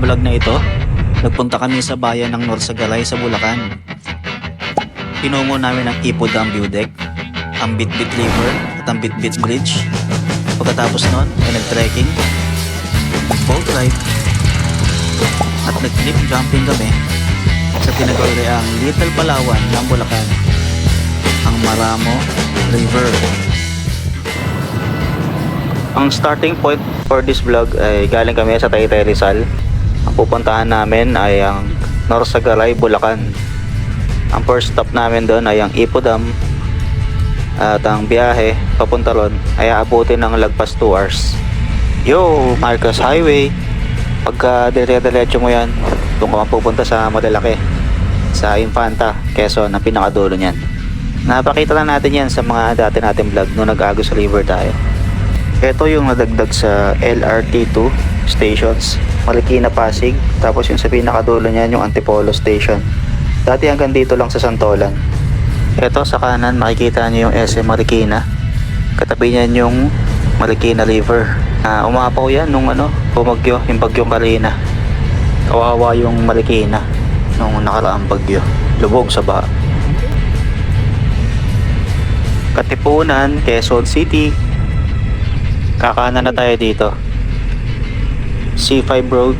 vlog na ito, nagpunta kami sa bayan ng Norsagaray sa Bulacan. Pinungo namin ang Ipo Dam View Deck, ang Bitbit River at ang Bitbit Bridge. Pagkatapos nun ay nag-trekking, boat ride, at nag-cliff jumping kami sa tinaguri ang Little Palawan ng Bulacan, ang Maramo River. Ang starting point for this vlog ay galing kami sa Taytay Rizal. Ang pupuntahan namin ay ang Norsagaray, Bulacan. Ang first stop namin doon ay ang Ipo Dam at ang biyahe papunta ron ay aabutin ng lagpas 2 hours. Yo, Marcos Highway. Pagka dire-diretso mo yan, doon ka mapupunta sa Madalaki sa Infanta, Quezon, ang pinakadulo niyan. Napakita lang natin yan sa mga dati nating vlog nung nag-Agos River tayo. Ito yung nadagdag sa LRT2 stations, Marikina Pasig, tapos yung sa pinakadulo niyan yung Antipolo Station. Dati hanggang dito lang sa Santolan. Ito sa kanan makikita niyo yung SM Marikina. Katabi niyan yung Marikina River. Ah, umapaw yan nung ano, bumagyo, yung bagyong Karina. Kawawa yung Marikina nung nakaraang bagyo. Lubog sa baha. Katipunan, Quezon City. Kakanan na tayo dito. C5 Road.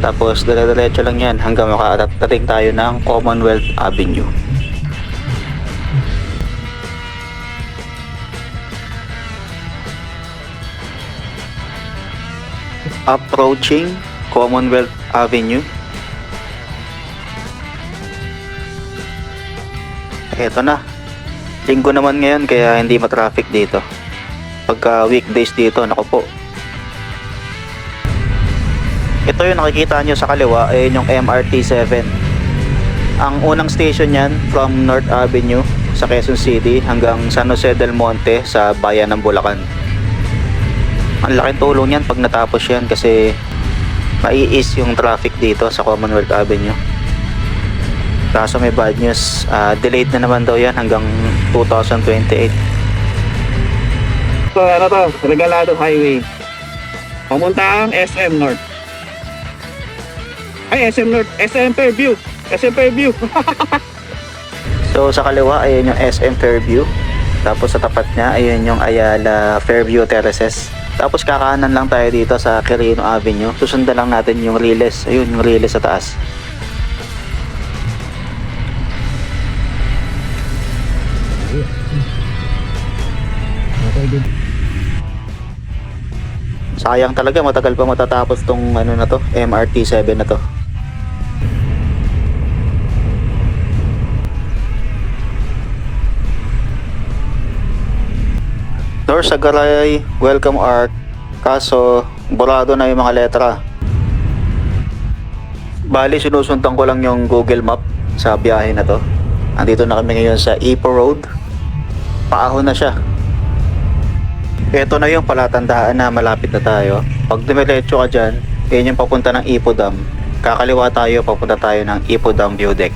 Tapos dire-diretso lang yan hanggang makarating tayo ng Commonwealth Avenue. Approaching Commonwealth Avenue. Eto na. Linggo naman ngayon kaya hindi matraffic dito. Pagka weekdays dito, naku po. Ito yung nakikita nyo sa kaliwa, ay yung MRT-7. Ang unang station yan from North Avenue sa Quezon City hanggang San Jose del Monte sa bayan ng Bulacan. Ang laking tulong yan pag natapos yan kasi mai-ease yung traffic dito sa Commonwealth Avenue. Kaso may bad news, ah, delayed na naman daw yan hanggang 2028. So ano to, Regalado Highway. Pamunta ang SM North. Ay, SM North, SM Fairview. SM Fairview. So sa kaliwa ayun yung SM Fairview. Tapos sa tapat niya ayun yung Ayala Fairview Terraces. Tapos kakanan lang tayo dito sa Quirino Avenue. Susundan lang natin yung Riles. Ayun yung Riles sa taas. Sayang talaga matagal pa matatapos tong ano na to, MRT 7 na to. North Sagaray, welcome art. Kaso, burado na yung mga letra. Bali, sinusundan ko lang yung Google Map sa biyahe na to. Andito na kami ngayon sa Ipo Road. Paahon na siya. Ito na yung palatandaan na malapit na tayo. Pag dumiretso ka dyan, yun yung papunta ng Ipo Dam. Kakaliwa tayo, papunta tayo ng Ipo Dam View Deck.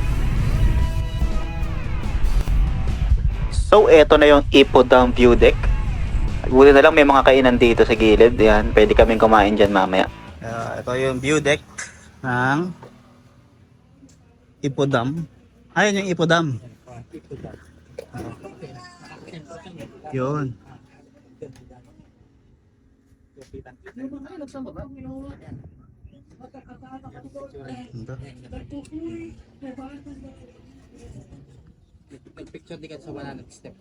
So, eto na yung Ipo Dam View Deck. Buti na lang may mga kainan dito sa gilid. Yan, pwede kaming kumain dyan mamaya. ito yung view deck ng Ipodam. Ayun yung Ipodam. Yun. Ito. Nagpicture di ka sa banana step.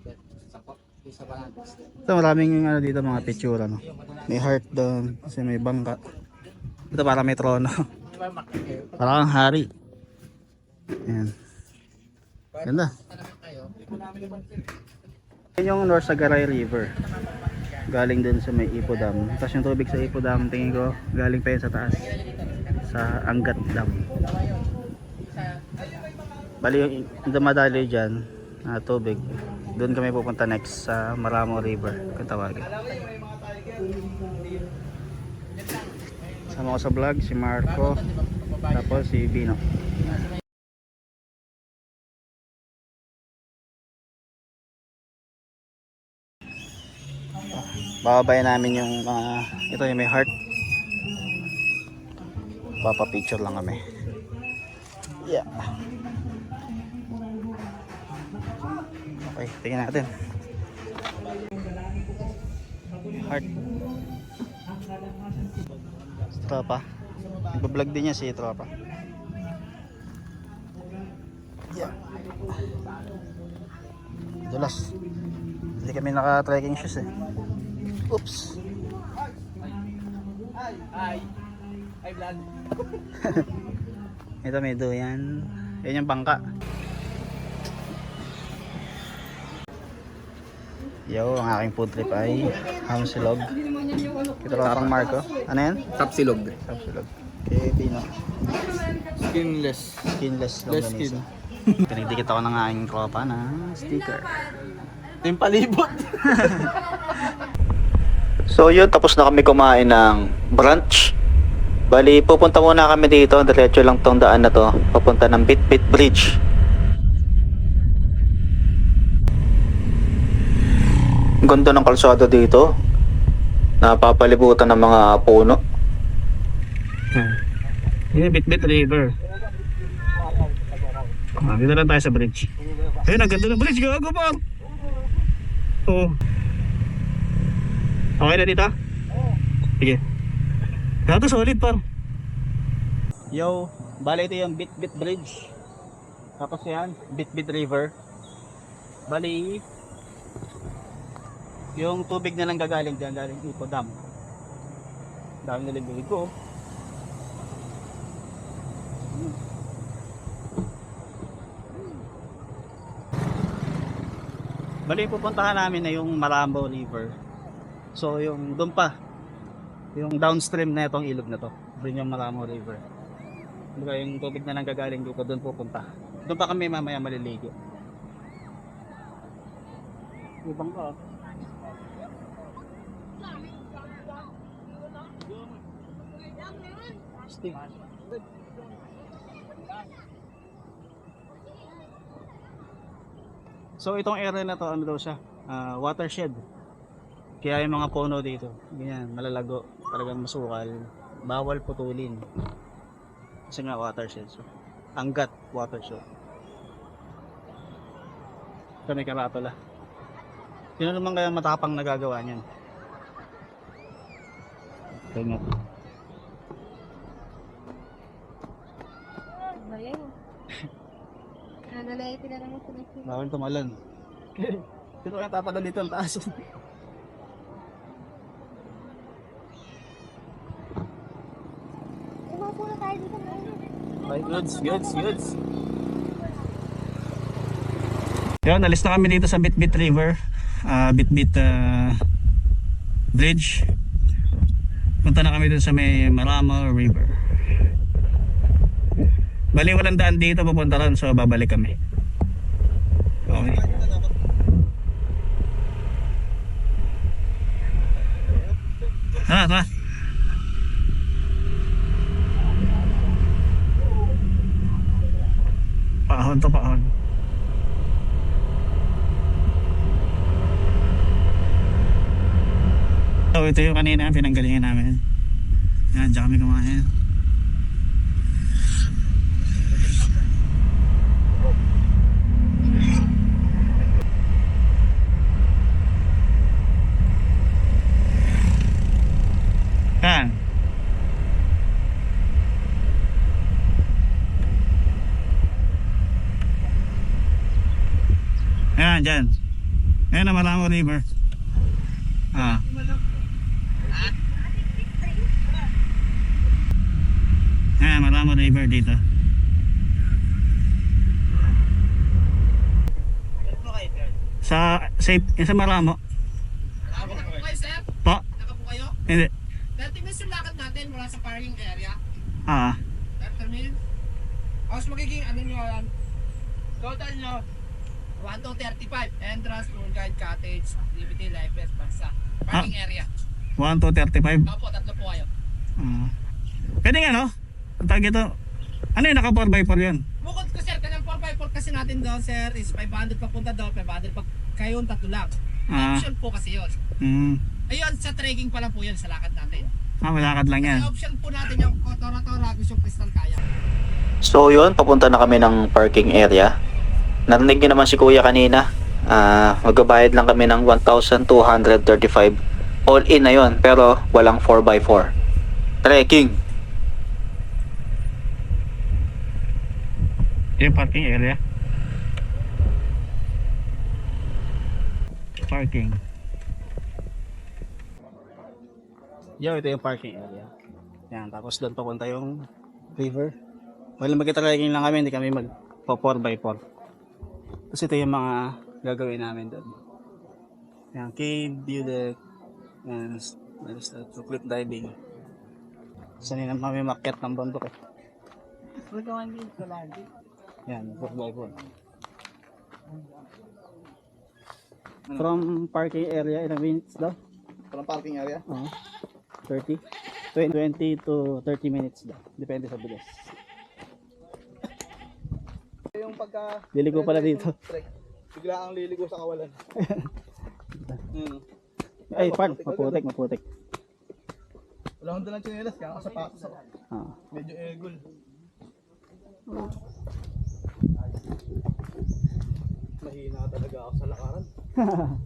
Sa Ito maraming ano dito mga picture ano. May heart doon kasi may bangka. Ito para may trono. Para kang hari. Ayan. Ganda. Yan yung North Sagaray River. Galing din sa may Ipo Dam. Tapos yung tubig sa Ipo Dam, tingin ko, galing pa yun sa taas. Sa Angat Dam. Bali yung dumadali dyan, na tubig. Doon kami pupunta next sa Maramo River, kung tawagin. Sama ko sa vlog si Marco, tapos si Bino. Bababayan namin yung mga, ito yung may heart. Papa-picture lang kami. Yeah. Okay, tingnan natin. Heart. Tropa. Nagbablog din niya si Tropa. Yeah. Dulas. Hindi kami naka-trekking shoes eh. Oops. Hi! Hi, vlog! Ito may yan. Yan yung bangka. Yo, ang aking food trip ay hamsilog. Ito lang parang Marco. Ano yan? Tapsilog. Hamsilog. Kay Pino. Skinless. Skinless Less longganisa. Pinagdikit ako ng aking tropa na sticker. Yung palibot. So yun, tapos na kami kumain ng brunch. Bali, pupunta muna kami dito. Diretso lang tong daan na to. Papunta ng Bitbit Bridge. Ganda ng kalsada dito. Napapalibutan ng mga puno. Yun yung Bitbit River. Ah, dito lang tayo sa bridge. Ayun, ang ganda ng bridge. Gago pa. Oo. Okay na dito? Sige. Gago, solid par. Yo, bali ito yung Bitbit Bridge. Tapos yan, Bitbit River. Bali, yung tubig na lang gagaling dyan, galing Ipo Dam. Dami na limbig ko. Bali, pupuntahan namin na yung Marambo River. So, yung doon pa, yung downstream na itong ilog na to, doon yung Marambo River. Diba yung tubig na nanggagaling dito, doon pupunta. Doon pa kami mamaya maliligo. Ibang ka. Stick. So itong area na to, ano daw siya? Ah, watershed. Kaya yung mga puno dito, ganyan, malalago, talagang masukal, bawal putulin. Kasi nga watershed. So, Angat watershed. Ito may karatula. Sino naman kaya matapang nagagawa niyan? Ito nga. Bayan. Ano na yung Bawal tumalon. Sino kaya tatalon dito ang taas? Umapo na tayo dito ngayon. Okay, goods, goods, goods. Yun, alis na kami dito sa Bitbit River. Ah, Bitbit ah, Bridge. Punta na kami dito sa may Marama River. Bali walang daan dito papunta ron so babalik kami. Okay. Tara. Paahon to paahon. So ito yung kanina pinanggalingan namin. Yan, dyan kami kumain. Yan. Yan, dyan. Yan na Malamo River. Ah. Yan, Malamo River dito. Sa safe sa Malamo. Po. Kayo? Hindi. Dati na yung lakad natin mula sa parking area. Ah. After mil. Tapos magiging ano nyo. Total nyo. 1 to 35. Entrance, tour guide, cottage, activity, life vest, basta. Parking area. 1 to 35. Opo, tatlo po kayo. Ah. Pwede nga no? Ang tawag ito. Ano yung naka 4x4 yun? Bukod ko sir, kanang 4x4 kasi natin doon sir is 500 papunta doon, 500 pag kayong tatlo lang. Ah. Option po kasi yun. Hmm. Ayun, sa trekking pa lang po yun sa lakad natin. Ah, malakad lang yan. May option po natin yung Tora Tora, gusto yung Kristal kaya. So yun, papunta na kami ng parking area. Narinig niyo naman si Kuya kanina. Ah, magbabayad lang kami ng 1,235 all in na yun, pero walang 4x4. Trekking. Yung parking area. Parking. Yo, ito yung parking area. Yan, tapos doon papunta yung river. Well, magkitaraking lang kami, hindi kami mag 4x4. Tapos ito yung mga gagawin namin doon. Yan, cave, view deck, and there's the to cliff diving. Sanay na kami makyat ng bundok eh. Yan, 4x4. From parking area, ilang minutes daw? Parang parking area. Oo. 30? 20, 20 to 30 minutes daw. Depende sa bilis. Yung pagka Liligo pala dito. trek, bigla ang liligo sa kawalan. Hmm. Ay, park. Maputik, maputik. Wala akong dalang tsinelas, kaya ako sapatos ako. Ah. Medyo egol. Mahina talaga ako sa lakaran.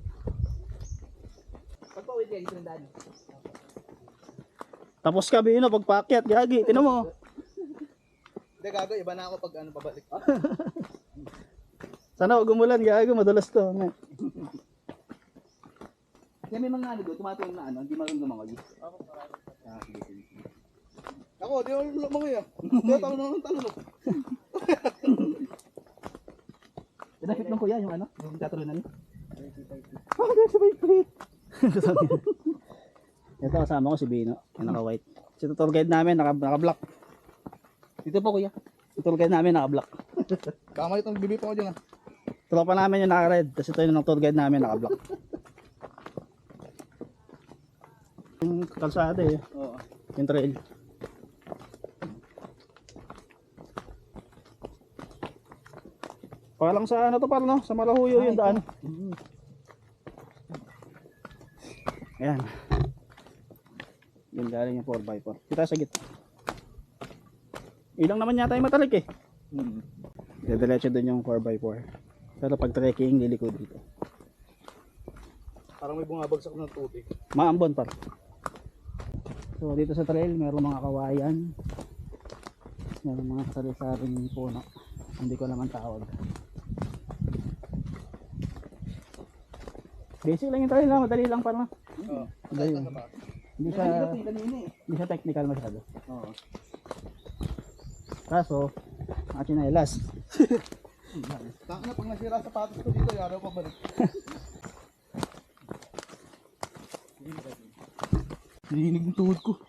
Pagpawid kayo dito ng daan. Tapos ka, Bino, pagpakyat, gagi. Tinan mo. Hindi, gago, iba na ako pag ano pabalik. Sana wag umulan, gagi. Madalas to. Nga. Kaya may mga ano doon, tumatawag na ano, hindi marunong lumangoy. Ah, sige, sige. Ako, di ako lumangoy ah. Di ako talon ng talon. Pinakit ng kuya yung ano, yung tatulonan niya. Oh, guys, sabay plate. Ito kasama ko si Bino, yung naka-white. Si tour guide namin, naka- naka-black. Dito po kuya. Si tour guide namin, naka-black. Kamay itong bibip ako dyan ah. Tropa namin yung naka-red, tapos ito yung tour guide namin, naka-black. Yung kalsada eh, Oo. yung trail. Parang sa ano to parang no? Sa Malahuyo yung daan. Ayan. Yung galing yung 4x4. Kita sa gitna. Ilang naman yata yung matalik eh. Hmm. Diretso doon yung 4x4. Pero pag trekking, liliko dito. Parang may bumabagsak ng tubig. Maambon pa. So dito sa trail, meron mga kawayan. Meron mga sari-saring puno. Hindi ko naman tawag. Basic lang yung trail na, madali lang para. Oo. Madali lang. Hindi siya, eh. hindi siya technical masyado. Oo. Kaso, mga chinelas. Taka na pag nasira sa sapatos ko dito, yaraw pa balik. Hinihinig yung tuhod ko.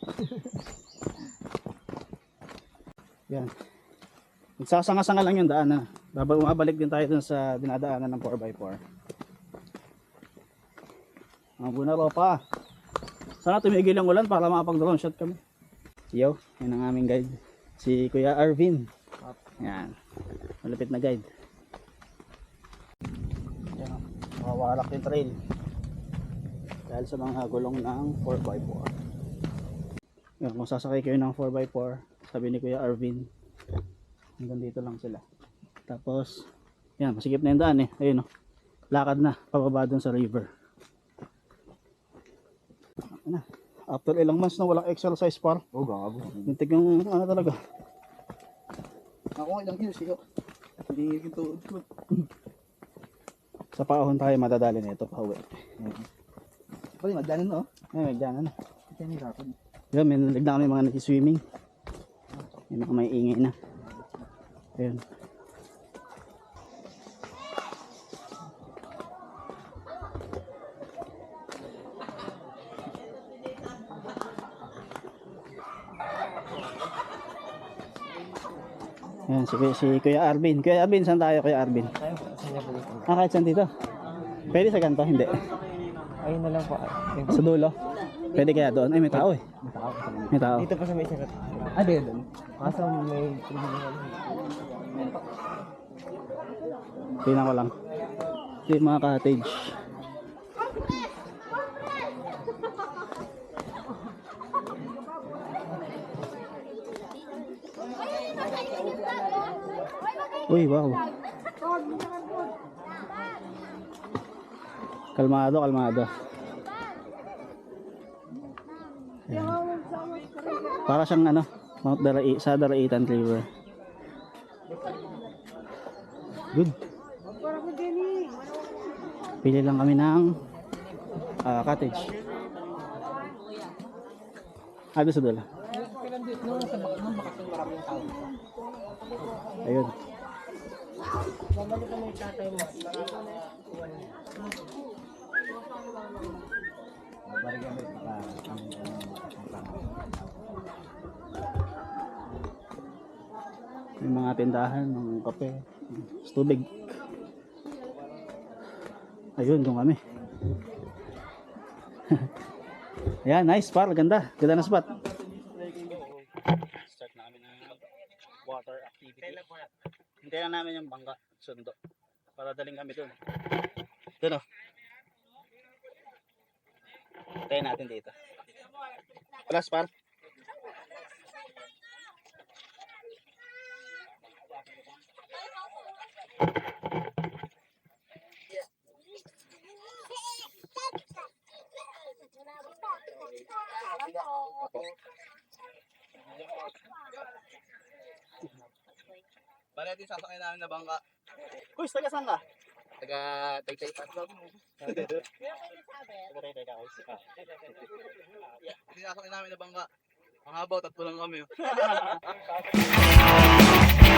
Yan. Nagsasanga-sanga lang yung daan na. Babalik umabalik din tayo dun sa dinadaanan ng 4x4. Mga bunaro pa. Sana tumigil ang ulan para makapag-drone shot kami. Yo, yan ang aming guide. Si Kuya Arvin. Yan. Malapit na guide. Yan o. Makawarak yung trail. Dahil sa mga gulong ng 4x4. Yan, kung sasakay kayo ng 4x4, sabi ni Kuya Arvin, hanggang dito lang sila. Tapos, yan, masikip na yung daan eh. Ayun o. Lakad na, pababa dun sa river. Ano na. After ilang months na walang exercise par, Oh, gago. mintig yung ano talaga. Ako ilang years, yung tuhod ko. Sa paahon tayo madadali na ito pauwi. Pwede, magdanan no? Dyan ano. Kaya may rapid. Yan, may nalig na kami mga nag-swimming. May ingay na. Ayun. Yan, si, si Kuya Arvin. Kuya Arvin, saan tayo Kuya Arvin? Ah, kahit saan dito? Pwede sa ganito? Hindi. Ayun na lang po. Sa dulo? Pwede kaya doon? Ay, may tao eh. May tao. Dito pa sa may sagot. Ah, di doon. Kaso may... Tingnan ko lang. Ito yung mga cottage. Uy, wow. Kalmado, kalmado. Para siyang ano, Mount Darai, sa Daraitan River. Good. Pili lang kami ng ah, cottage. Ah, doon sa. Ayun. May mga tindahan ng kape, tubig. Ayun, doon kami. Ayan, nice par, ganda. Ganda na spot. Start na kami ng water activity. Hintayin namin yung bangka, sundo. Para daling kami doon. Doon o. Hintayin natin dito. Plus par. Bali natin sasakay namin na bangka. Uy, taga saan ka? Taga Taytay Tatlo. Taga tayo ka. Hindi sasakay namin na bangka. Ang habaw, tatlo lang kami.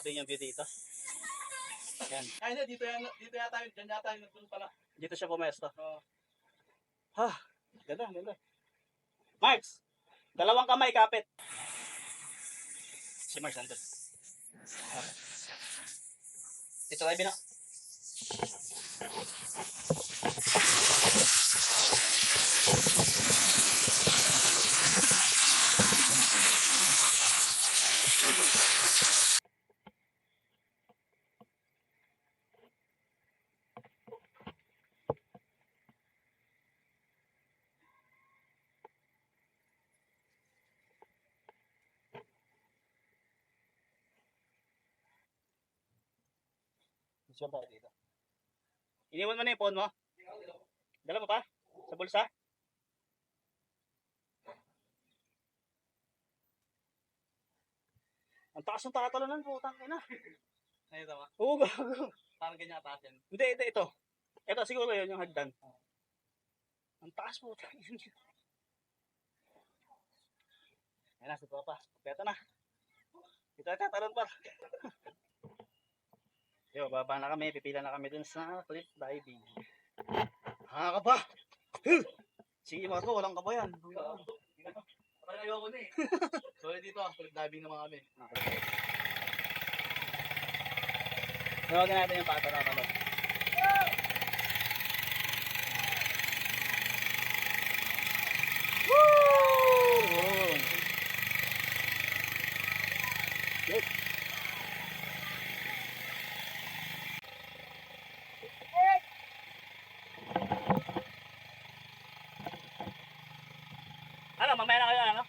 natin yung view dito. Yan. Ay, hindi. Dito, yan, dito yata yun. Diyan yata yun. Nandun pala. Dito siya pumesto. Oo. Ha, ganda, ganda. Marks, dalawang kamay kapit. Si Marks nandun. Okay. Dito tayo bina. Sure tayo dito. Iniwan mo na yung phone mo? Dala mo pa? Sa bulsa? Ang taas ng tatalonan, putang ina. Nakita mo? Oo, gago. Parang ganyan ata yan. Hindi, ito, ito. Ito, siguro yun yung hagdan. Ang taas po. Ayan na, si Papa. Beto na. Dito na, talon pa. Yo, baba na kami. Pipila na kami dun sa cliff diving. Ha ka ba? Sige, Marco, walang ka ba yan? Parang ayoko na eh. so, dito ah. Cliff diving naman kami. Tawagin natin yung pata na talon. mamaya na kayo ano?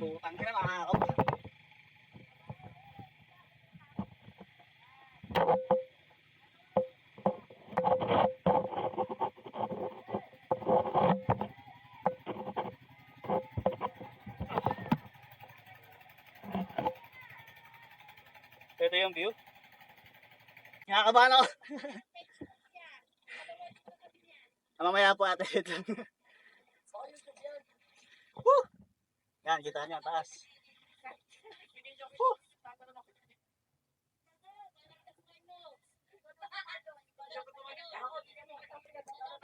Putang ina nakakapag. Ito yung view. Nakakabahan ako. Mamaya po ate. Woo! Yan, kita niya, taas. Woo!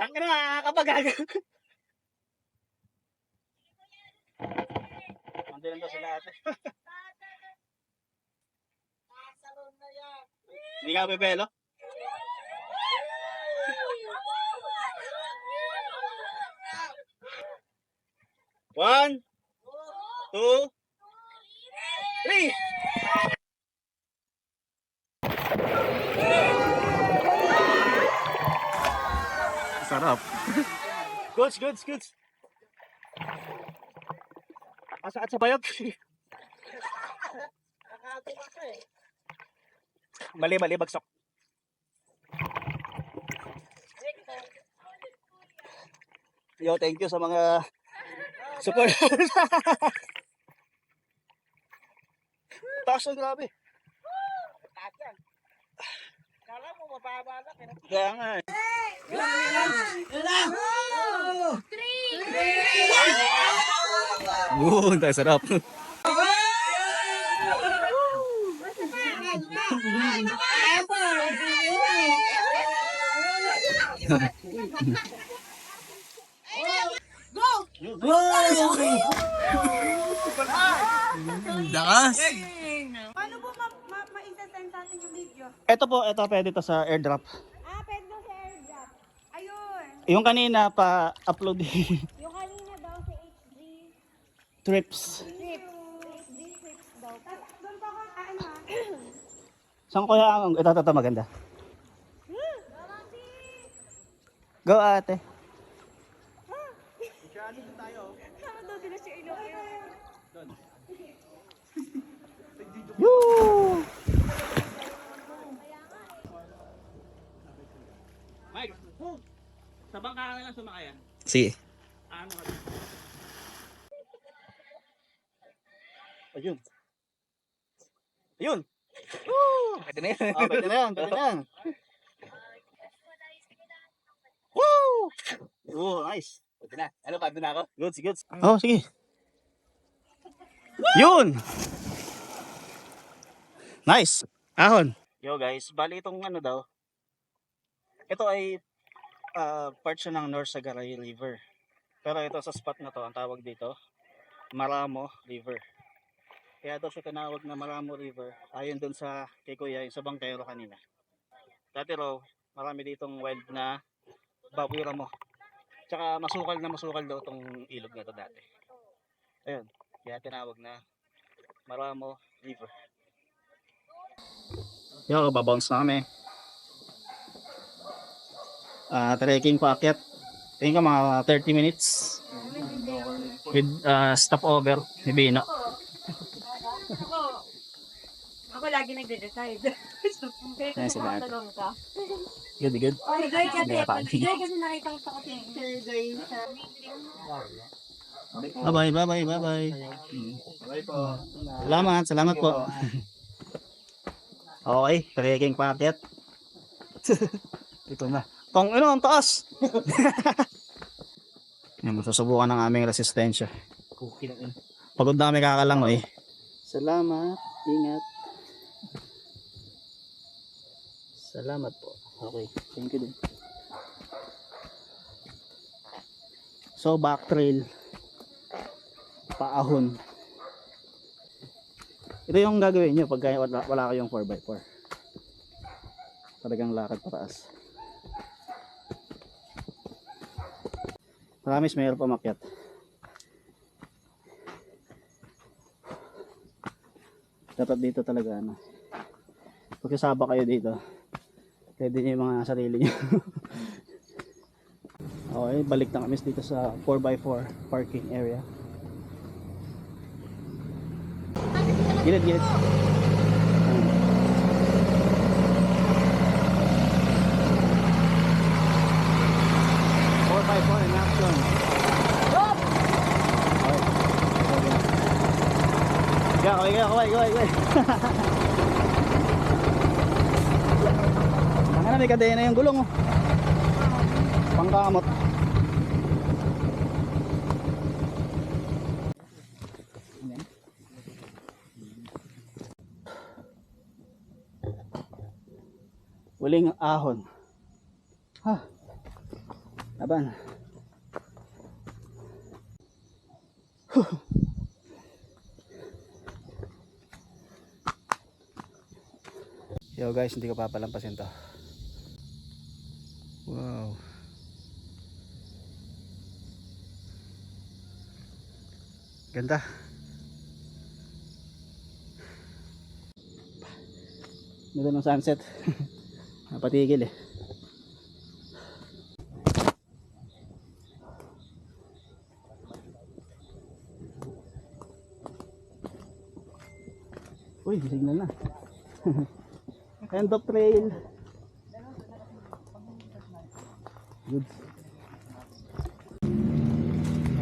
Ang ina, nakakapag Nandiyan daw sila ate. Hindi ka pepelo? One, two, three. Sarap. goods, goods, goods. Asa at sa bayot. mali, mali, bagsak. Yo, thank you sa mga support. Taas ang grabe. Kala mo mababa lang. Kaya nga eh. Yun, tayo sarap. Dakas. Ma-send sa atin yung video? Ito po, ito pwede to sa airdrop. Ah, pwede daw sa airdrop. Ayun. Yung kanina pa-upload Yung kanina daw sa HD trips. trips. HD trips daw. Tapos doon pa ako, ah, ano ah. Saan ko ang ito, ito, ito maganda. Go ate. Sama daw din siya ilo. Yoo! Mike, sa bangka ka lang sumakayan. Sige. Ano ka Ayun. Ayun. Woo! Pwede na yan. Ah, pwede na yan, pwede na yan. Woo! Oh, nice. Pwede na. Ano pa? Doon na ako? Goods, goods. Oh, sige. Yun! Nice. Ahon. Yo guys, bali itong ano daw. Ito ay ah, part siya ng North Sagaray River. Pero ito sa spot na to, ang tawag dito, Maramo River. Kaya daw siya tinawag na Maramo River ayon dun sa kay Kuya, yung sa bangkero kanina. Dati raw, marami ditong wild na baboy ramo. Tsaka masukal na masukal daw tong ilog na to dati. Ayun, kaya tinawag na Maramo River. Yo, babounce na. Ah, trekking paakyat. Tingin ko mga 30 minutes. With uh, stopover ni Bino. Ako lagi nagde-decide. Ayan si Bart. Talong ka. Good, good. Kasi, Hindi pa. guys, kasi nakita ko sa kasi Sir Guy sa Bye-bye, bye-bye, bye-bye. Salamat, salamat po. Okay, trekking paakyat. Ito na. Tong ano, ang taas. Yan, masusubukan ng aming resistensya. Pagod na kami kakalango eh. Salamat. Ingat. Salamat po. Okay. Thank you din. So, back trail. Paahon. Ito yung gagawin nyo pag wala, wala kayong 4x4. Talagang lakad pataas. Promise, mayroon pa makyat. Dapat dito talaga ano. Pag kasaba kayo dito, pwede niyo yung mga sarili niyo. okay, balik na kami dito sa 4x4 parking area. Gilid, gilid. Four by four in action. Okay. Okay. Kaway, kaway. Ang na may kadena yung gulong oh. Pangkamot. Uling ahon. Ha. Laban. Yo guys, hindi ko papalampasin to. Wow. Ganda. Ganda ng sunset. Napatigil eh. Uy, signal na. End of trail. Good.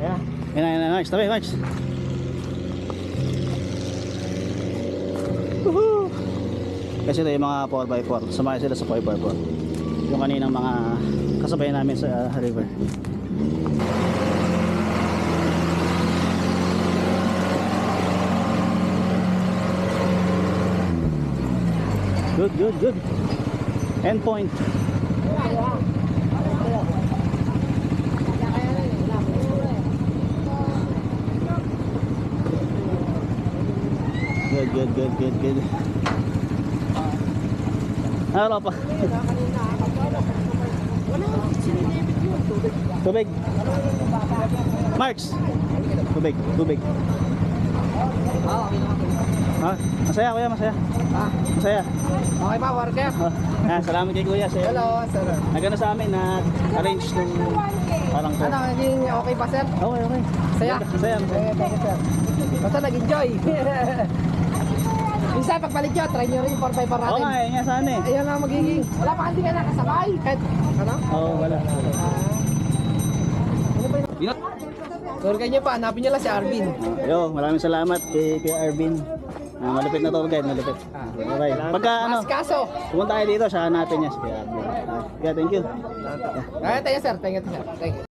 Ayan. Ayan, ayan, ayan. Tabi, Max. Woohoo! Kasi ito yung mga 4x4. Sumakay sila sa 5x4. Yung kaninang mga kasabay namin sa uh, river. Good, good, good. End point. Good, good, good, good, good. Ano pa? Tubig. Marks. Tubig, tubig. Ha? Masaya kuya, masaya. Masaya. Okay pa, worker? Oh, ah, salamat kay kuya sa Hello, sir. Nagano sa amin na arrange ng parang to. Ano, naging okay pa, sir? Okay, okay. Saya? Masaya, masaya. Eh, thank you, sir. Basta nag-enjoy. Minsan, pagbalik nyo, try nyo rin yung 4x4 Oo natin. nga, eh, nga sana eh. Ayan ang magiging. Wala pa, hindi ka nakasabay. Kahit, ano? Oo, wala. Tour guide nyo pa, hanapin nyo lang si Arvin. Yo, maraming salamat kay, kay Arvin. Ah, malupit na tour guide, malupit. Okay. Pagka ano, kaso. pumunta kayo dito, siya natin niya si Kuya Arvin. Ah, yeah, thank you. Sir. Thank you, sir. Thank you.